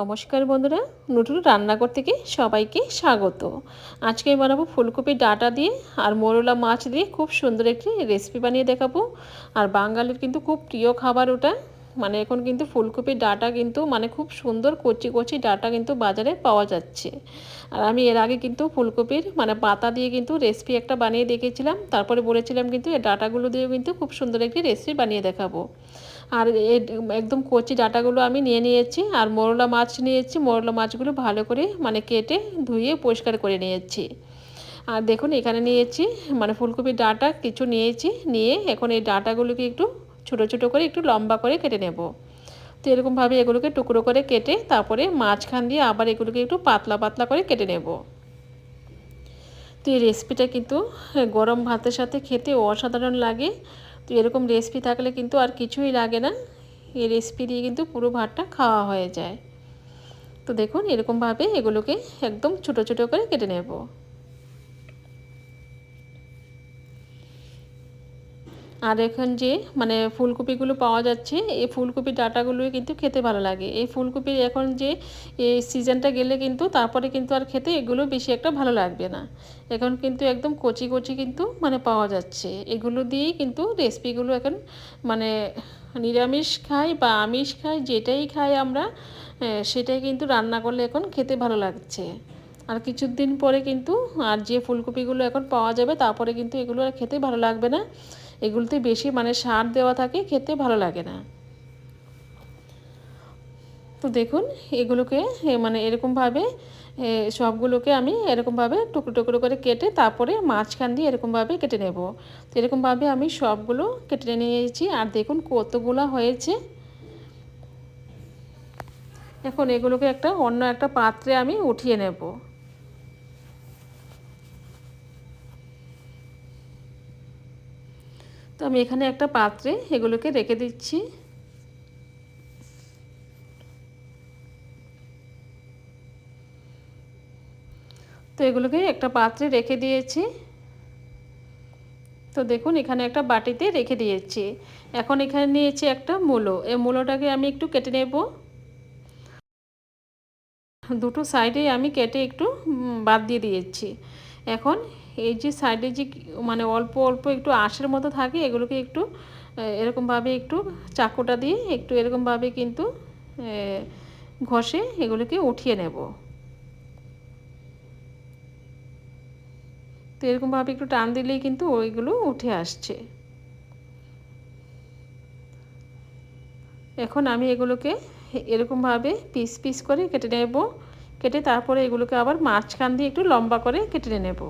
নমস্কার বন্ধুরা, নতুন রান্নাঘর থেকে সবাইকে স্বাগত। আজকে বানাবো ফুলকপির ডাটা দিয়ে আর মোরলা মাছ দিয়ে খুব সুন্দর একটি রেসিপি বানিয়ে দেখাবো। আর বাঙালির কিন্তু খুব প্রিয় খাবার ওটা। মানে এখন কিন্তু ফুলকপির ডাটা কিন্তু মানে খুব সুন্দর কচি কচি ডাটা কিন্তু বাজারে পাওয়া যাচ্ছে। আর আমি এর আগে কিন্তু ফুলকপির মানে পাতা দিয়ে কিন্তু রেসিপি একটা বানিয়ে দেখেছিলাম তারপরে বলেছিলাম কিন্তু এই ডাটাগুলো দিয়েও কিন্তু খুব সুন্দর একটি রেসিপি বানিয়ে দেখাবো। আর একদম কচি ডাটাগুলো আমি নিয়ে নিয়েছি আর মোরলা মাছ নিয়েছি। মোরলা মাছগুলো ভালো করে মানে কেটে ধুয়ে পরিষ্কার করে নিয়েছি। আর দেখুন এখানে নিয়েছি মানে ফুলকপির ডাটা কিছু নিয়েছি। নিয়ে এখন এই ডাটাগুলোকে একটু ছোটো ছোটো করে একটু লম্বা করে কেটে নেব। তো এরকমভাবে এগুলোকে টুকরো করে কেটে তারপরে মাঝখান দিয়ে আবার এগুলোকে একটু পাতলা পাতলা করে কেটে নেব। তো এই রেসিপিটা কিন্তু গরম ভাতের সাথে খেতে অসাধারণ লাগে। তো এরকম রেসিপি থাকলে কিন্তু আর কিছুই লাগে না। এই রেসিপি দিয়ে কিন্তু পুরো ভাতটা খাওয়া হয়ে যায়। তো দেখুন, এরকমভাবে এগুলোকে একদম ছোটো ছোটো করে কেটে নেব। আর এখন যে মানে ফুলকপিগুলো পাওয়া যাচ্ছে, এই ফুলকপি ডাটাগুলোই কিন্তু খেতে ভালো লাগে। এই ফুলকপির এখন যে, এই সিজনটা গেলে কিন্তু তারপরে কিন্তু আর খেতে এগুলো বেশি একটা ভালো লাগবে না। এখন কিন্তু একদম কচি কচি কিন্তু মানে পাওয়া যাচ্ছে। এগুলো দিয়েই কিন্তু রেসিপিগুলো এখন মানে নিরামিষ খাই বা আমিষ খাই, যেটাই খাই আমরা সেটাই কিন্তু রান্না করলে এখন খেতে ভালো লাগছে। আর কিছুদিন পরে কিন্তু আর যে ফুলকপিগুলো এখন পাওয়া যাবে, তারপরে কিন্তু এগুলো আর খেতে ভালো লাগবে না। এগুলোতে বেশি মানে সার দেওয়া থাকে, খেতে ভালো লাগে না। তো দেখুন, এগুলোকে মানে এরকমভাবে সবগুলোকে আমি এরকমভাবে টুকরো টুকরো করে কেটে তারপরে মাঝখান দিয়ে এরকমভাবে কেটে নেব। তো এরকমভাবে আমি সবগুলো কেটে নিয়েছি, আর দেখুন কতগুলো হয়েছে। এখন এগুলোকে একটা অন্য একটা পাত্রে আমি উঠিয়ে নেব। আমি এখানে একটা পাত্রে এগুলোকে রেখে দিচ্ছি। তো এগুলোকে একটা পাত্রে রেখে দিয়েছি। তো দেখুন, এখানে একটা বাটিতে রেখে দিয়েছি। এখন এখানে নিয়েছি একটা মূলো। এই মূলোটাকে আমি একটু কেটে নেব। দুটো সাইডে আমি কেটে একটু বাদ দিয়ে দিয়েছি। এখন এই যে সাইডে যে মানে অল্প অল্প একটু আঁশের মতো থাকে, এগুলোকে একটু এরকমভাবে একটু চাকুটা দিয়ে একটু এরকমভাবে কিন্তু ঘষে এগুলোকে উঠিয়ে নেব। তো এরকমভাবে একটু টান দিলেই কিন্তু ওইগুলো উঠে আসছে। এখন আমি এগুলোকে এরকমভাবে পিস পিস করে কেটে নেব, কেটে তারপরে এগুলোকে আবার মাঝখান দিয়ে একটু লম্বা করে কেটে নেব।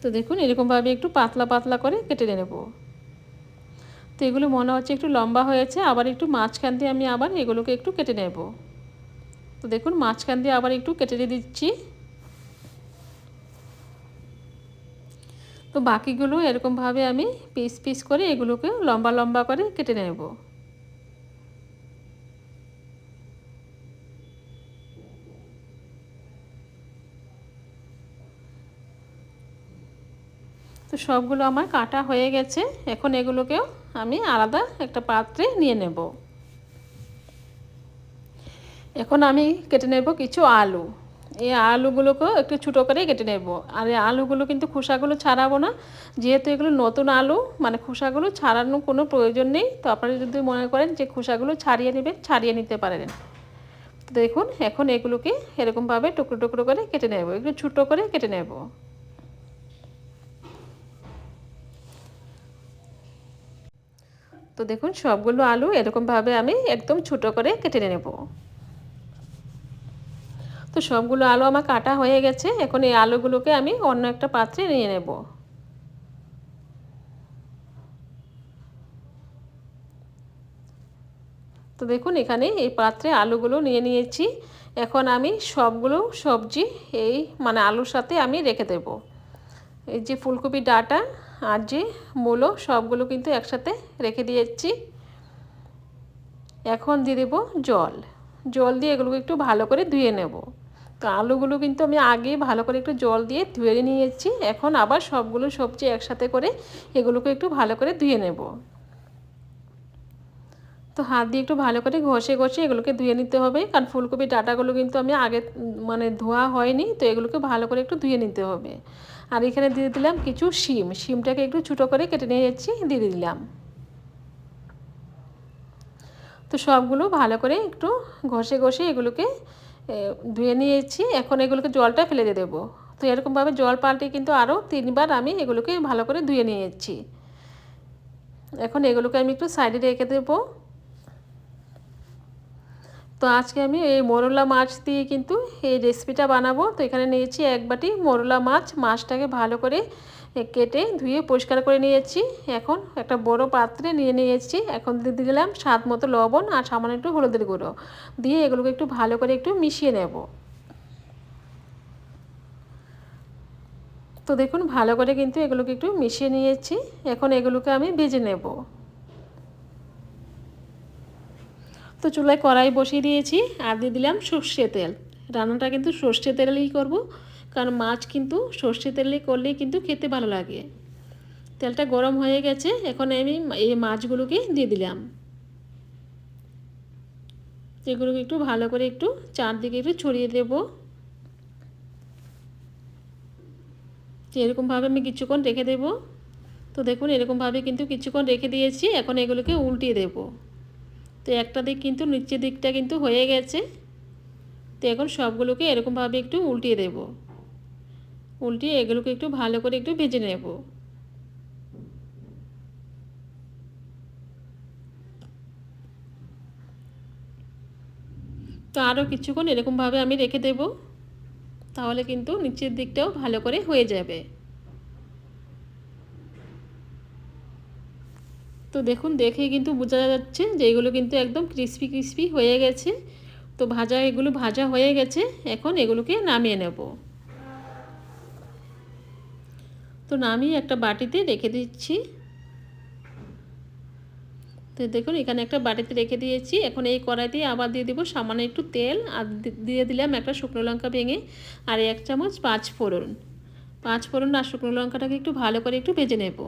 তো দেখুন, এরকমভাবে একটু পাতলা পাতলা করে কেটে নেব। তো এগুলো মনে হচ্ছে একটু লম্বা হয়েছে, আবার একটু মাঝখান দিয়ে আমি আবার এগুলোকে একটু কেটে নেব। তো দেখুন, মাঝখান দিয়ে আবার একটু কেটে দিয়ে দিচ্ছি। তো বাকিগুলো এরকমভাবে আমি পিস পিস করে এগুলোকে লম্বা লম্বা করে কেটে নেব। তো সবগুলো আমার কাটা হয়ে গেছে। এখন এগুলোকেও আমি আলাদা একটা পাত্রে নিয়ে নেব। এখন আমি কেটে নেব কিছু আলু। এই আলুগুলোকেও একটু ছোটো করে কেটে নেব। আর এই আলুগুলো কিন্তু খোসাগুলো ছাড়াবো না। যেহেতু এগুলো নতুন আলু মানে খোসাগুলো ছাড়ানোর কোনো প্রয়োজন নেই। তো আপনারা যদি মনে করেন যে খোসাগুলো ছাড়িয়ে নেবেন, ছাড়িয়ে নিতে পারেন। দেখুন, এখন এগুলোকে এরকমভাবে টুকরো টুকরো করে কেটে নেব। একটু ছোটো করে কেটে নেব। তো দেখুন, সবগুলো আলু এরকমভাবে আমি একদম ছোটো করে কেটে নেব। তো সবগুলো আলু আমার কাটা হয়ে গেছে, এখন এই আলুগুলোকে আমি অন্য একটা পাত্রে নিয়ে নেব। তো দেখুন, এখানে এই পাত্রে আলুগুলো নিয়ে নিয়েছি, এখন আমি সবগুলো সবজি এই মানে আলুর সাথে আমি রেখে দেব। এই যে ফুলকপি ডাটা আর যে মূলো সবগুলো কিন্তু একসাথে রেখে দিয়েছি। এখন দিয়ে দেবো জল। জল দিয়ে এগুলোকে একটু ভালো করে ধুয়ে নেব। তো আলুগুলো কিন্তু আমি আগে ভালো করে একটু জল দিয়ে ধুয়ে নিয়েছি। এখন আবার সবগুলো সবজি একসাথে করে এগুলোকে একটু ভালো করে ধুয়ে নেব। তো হাত দিয়ে একটু ভালো করে ঘষে ঘষে এগুলোকে ধুয়ে নিতে হবে। কারণ ফুলকপি ডাটাগুলো কিন্তু আমি আগে মানে ধোয়া হয়নি, তো এগুলোকে ভালো করে একটু ধুয়ে নিতে হবে। আর এখানে দিয়ে দিলাম কিছু শিম। শিমটাকে একটু ছোটো করে কেটে নিয়ে যাচ্ছি, দিয়ে দিলাম। তো সবগুলো ভালো করে একটু ঘষে ঘষে এগুলোকে ধুয়ে নিয়েছি। এখন এগুলোকে জলটা ফেলে দিয়ে দেবো। তো এরকমভাবে জল পাল্টে কিন্তু আরও তিনবার আমি এগুলোকে ভালো করে ধুয়ে নিয়েছি। এখন এগুলোকে আমি একটু সাইডে রেখে দেবো। তো আজকে আমি এই মোরলা মাছ দিয়ে কিন্তু এই রেসিপিটা বানাবো। তো এখানে নিয়েছি এক বাটি মোরলা মাছ। মাছটাকে ভালো করে কেটে ধুয়ে পরিষ্কার করে নিয়েছি। এখন একটা বড় পাত্রে নিয়ে নিয়েছি। এখন দিয়ে দিলাম স্বাদ মতো লবণ আর সামান্য একটু হলুদের গুঁড়ো। দিয়ে এগুলোকে একটু ভালো করে একটু মিশিয়ে নেব। তো দেখুন ভালো করে কিন্তু এগুলোকে একটু মিশিয়ে নিয়েছি। এখন এগুলোকে আমি ভেজে নেব। তো চুলায় কড়াই বসিয়ে দিয়েছি আর দিয়ে দিলাম সর্ষে তেল। রান্নাটা কিন্তু সর্ষে তেলেই করব, কারণ মাছ কিন্তু সর্ষে তেলে করলেই কিন্তু খেতে ভালো লাগে। তেলটা গরম হয়ে গেছে, এখন আমি এই মাছগুলোকে দিয়ে দিলাম। এগুলোকে একটু ভালো করে একটু চারদিকে একটু ছড়িয়ে দেব। এরকমভাবে আমি কিছুক্ষণ রেখে দেব। তো দেখুন, এরকমভাবে কিন্তু কিছুক্ষণ রেখে দিয়েছি, এখন এগুলোকে উল্টিয়ে দেবো। তো একটা দিক কিন্তু নিচের দিকটা কিন্তু হয়ে গেছে। তো এখন সবগুলোকে এরকমভাবে একটু উল্টিয়ে দেব। উল্টিয়ে এগুলোকে একটু ভালো করে একটু ভেজে নেব। তো আরও কিছুক্ষণ এরকমভাবে আমি রেখে দেব। তাহলে কিন্তু নিচের দিকটাও ভালো করে হয়ে যাবে। তো দেখুন, দেখে কিন্তু বোঝা যাচ্ছে যে এগুলো কিন্তু একদম ক্রিস্পি ক্রিস্পি হয়ে গেছে। তো ভাজা, এগুলো ভাজা হয়ে গেছে। এখন এগুলোকে নামিয়ে নেব। তো নামিয়ে একটা বাটিতে রেখে দিচ্ছি। তো দেখুন, এখানে একটা বাটিতে রেখে দিয়েছি। এখন এই কড়াইতে আবার দিয়ে দেবো সামান্য একটু তেল আর দিয়ে দিলাম একটা শুকনো লঙ্কা ভেঙে আর এক চামচ পাঁচ ফোড়ন। পাঁচ ফোড়ন আর শুকনো লঙ্কাটাকে একটু ভালো করে একটু ভেজে নেব।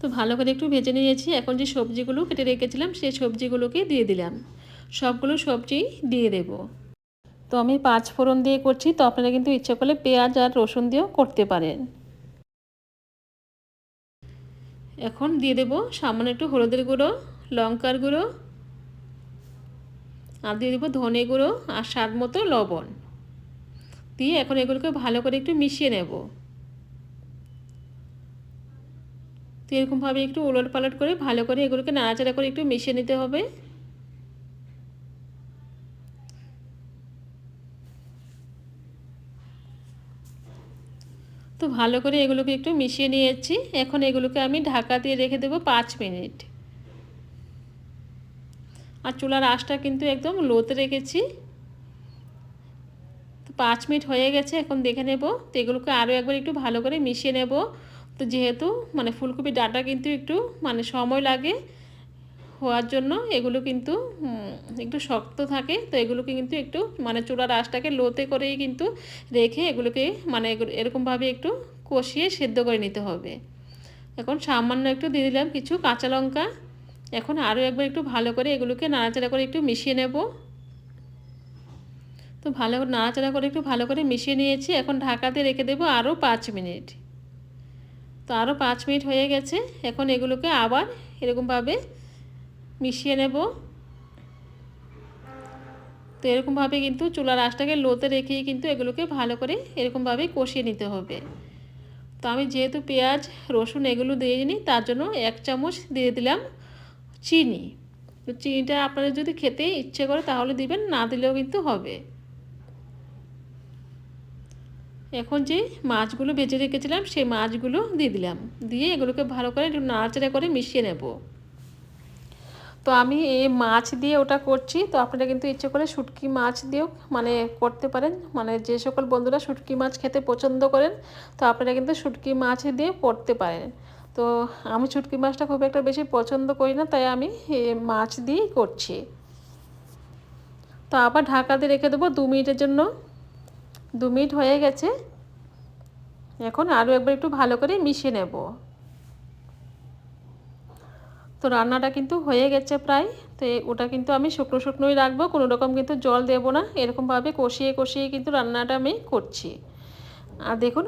তো ভালো করে একটু ভেজে নিয়েছি। এখন যে সবজিগুলো কেটে রেখেছিলাম, সেই সবজিগুলোকে দিয়ে দিলাম। সবগুলো সবজি দিয়ে দেব। তো আমি পাঁচ ফোড়ন দিয়ে করছি, তো আপনারা কিন্তু ইচ্ছে করলে পেঁয়াজ আর রসুন দিয়েও করতে পারেন। এখন দিয়ে দেব সামান্য একটু হলুদের গুঁড়ো, লঙ্কার গুঁড়ো, আর দিয়ে দেবো ধনে গুঁড়ো আর স্বাদ মতো লবণ। দিয়ে এখন এগুলোকে ভালো করে একটু মিশিয়ে নেব। তো এরকমভাবে একটু উলট পালট করে ভালো করে এগুলোকে নাড়াচাড়া করে একটু মিশিয়ে নিতে হবে। তো ভালো করে এগুলোকে একটু মিশিয়ে নিয়েছি। এখন এগুলোকে আমি ঢাকা দিয়ে রেখে দেবো পাঁচ মিনিট। আর চুলার আঁশটা কিন্তু একদম লোতে রেখেছি। তো পাঁচ মিনিট হয়ে গেছে, এখন দেখে নেব। তো এগুলোকে আরও একবার একটু ভালো করে মিশিয়ে নেব। তো যেহেতু মানে ফুলকপি ডাটা কিন্তু একটু মানে সময় লাগে হওয়ার জন্য, এগুলো কিন্তু একটু শক্ত থাকে, তো এগুলোকে কিন্তু একটু মানে চূড়ার আঁশটাকে লোতে করেই কিন্তু রেখে এগুলোকে মানে এরকমভাবে একটু কষিয়ে সেদ্ধ করে নিতে হবে। এখন সামান্য একটু দিয়ে দিলাম কিছু কাঁচা লঙ্কা। এখন আরও একবার একটু ভালো করে এগুলোকে নাড়াচাড়া করে একটু মিশিয়ে নেব। তো ভালো নাড়াচাড়া করে একটু ভালো করে মিশিয়ে নিয়েছি। এখন ঢাকাতে রেখে দেবো আরও পাঁচ মিনিট। তো আরও পাঁচ মিনিট হয়ে গেছে। এখন এগুলোকে আবার এরকমভাবে মিশিয়ে নেব। তো এরকমভাবে কিন্তু চুলার আঁশটাকে লোতে রেখেই কিন্তু এগুলোকে ভালো করে এরকমভাবে কষিয়ে নিতে হবে। তো আমি যেহেতু পেঁয়াজ, রসুন এগুলো দিয়ে নিই তার জন্য এক চামচ দিয়ে দিলাম চিনি। তো চিনিটা আপনাদের যদি খেতে ইচ্ছে করে তাহলে দিবেন, না দিলেও কিন্তু হবে। এখন যে মাছগুলো বেজে রেখেছিলাম, সেই মাছগুলো দিয়ে দিলাম। দিয়ে এগুলোকে ভালো করে একটু নাড়াচাড়া করে মিশিয়ে নেব। তো আমি এই মাছ দিয়ে ওটা করছি। তো আপনারা কিন্তু ইচ্ছে করে শুটকি মাছ দিয়েও মানে করতে পারেন। মানে যে সকল বন্ধুরা শুটকি মাছ খেতে পছন্দ করেন, তো আপনারা কিন্তু শুটকি মাছ দিয়ে করতে পারেন। তো আমি শুটকি মাছটা খুব একটা বেশি পছন্দ করি না, তাই আমি মাছ দিয়েই করছি। তো আবার ঢাকা দিয়ে রেখে দেবো দু মিনিটের জন্য। দু মিনিট হয়ে গেছে। এখন আরও একবার একটু ভালো করে মিশিয়ে নেব। তো রান্নাটা কিন্তু হয়ে গেছে প্রায়। তো ওটা কিন্তু আমি শুকনো শুকনোই রাখব, কোনো রকম কিন্তু জল দেবো না। এরকমভাবে কষিয়ে কষিয়ে কিন্তু রান্নাটা আমি করছি। আর দেখুন,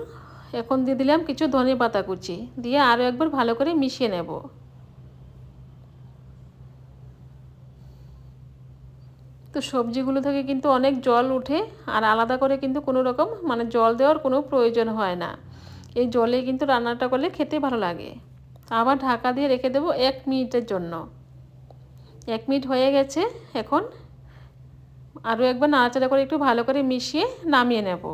এখন দিয়ে দিলাম কিছু ধনে পাতা কুচি। দিয়ে আরও একবার ভালো করে মিশিয়ে নেব। সবজিগুলো থেকে কিন্তু অনেক জল উঠে আর আলাদা করে কিন্তু কোনো রকম মানে জল দেওয়ার কোনো প্রয়োজন হয় না। এই জলে কিন্তু রান্নাটা করলে খেতে ভালো লাগে। আবার ঢাকা দিয়ে রেখে দেবো এক মিনিটের জন্য। এক মিনিট হয়ে গেছে, এখন আরও একবার নাড়াচাড়া করে একটু ভালো করে মিশিয়ে নামিয়ে নেব।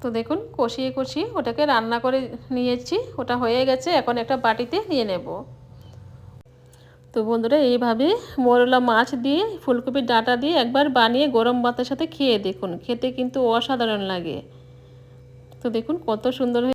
তো দেখুন, কষিয়ে কষিয়ে ওটাকে রান্না করে নিয়েছি, ওটা হয়ে গেছে, এখন একটা বাটিতে নিয়ে নেব। তো বন্ধুরা, এইভাবে মোরলা মাছ দিয়ে ফুলকপির ডাঁটা দিয়ে একবার বানিয়ে গরম ভাতের সাথে খেয়ে দেখুন। খেতে কিন্তু অসাধারণ লাগে। তো দেখুন কত সুন্দর